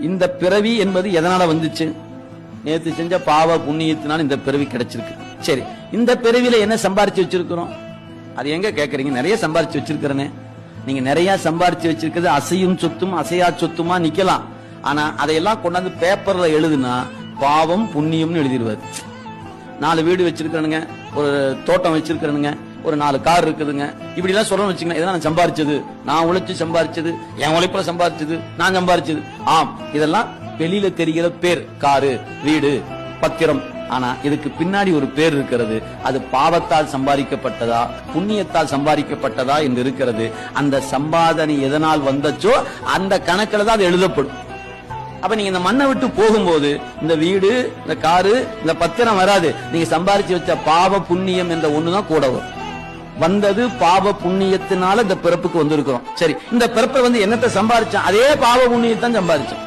இந்த பிறவி என்பது எதனால வந்துச்சு? நேத்து செஞ்ச பாவ புண்ணியத்தினால இந்த பிறவி கிடைச்சிருக்கு. சரி இந்த பிறவியில என்ன சம்பாரிச்சு வச்சிருக்கிறோம்? அது எங்க கேக்குறீங்க? நிறைய சம்பாரிச்சு வச்சிருக்கிறனே. நீங்க நிறைய சம்பாரிச்சு வச்சிருக்கிறது அசையும் சொத்தும் அசையா சொத்துமா நிக்கலாம். ஆனா அதையெல்லாம் கொண்டாந்து பேப்பர்ல எழுதுனா பாவம் புண்ணியம்னு எழுதிடுவாரு. நாலு வீடு வச்சிருக்கிறனுங்க ஒரு தோட்டம் வச்சிருக்கிறனுங்க ஒரு நாலு கார் இருக்குதுங்க. இப்படி எல்லாம் சொல்லணும் வச்சுக்கோங்க இதெல்லாம் நான் சம்பாரிச்சது. நான் உழைச்சு சம்பாரிச்சது என் உழைப்புல சம்பாரிச்சது நான் சம்பாரிச்சது. ஆம் இதெல்லாம் வெளியில தெரிகிற பேர். காரு வீடு பத்திரம். ஆனா இதுக்கு பின்னாடி ஒரு பேர் இருக்கிறது. அது பாவத்தால் சம்பாதிக்கப்பட்டதா புண்ணியத்தால் சம்பாதிக்கப்பட்டதா என்று இருக்கிறது. அந்த சம்பாதனை எதனால் வந்தச்சோ அந்த கணக்கில் தான் அது எழுதப்படும். அப்ப நீங்க இந்த மண்ணை விட்டு போகும்போது இந்த வீடு இந்த காரு இந்த பத்திரம் வராது. நீங்க சம்பாரிச்சு வச்ச பாவ புண்ணியம் என்ற ஒண்ணுதான் கூட வரும். வந்தது பாவ புண்ணியத்தினால இந்த பிறப்புக்கு வந்திருக்கிறோம். சரி இந்த பிறப்பை வந்து என்னத்தை சம்பாதிச்சான்? அதே பாவ புண்ணியத்தான் சம்பாதிச்சான்.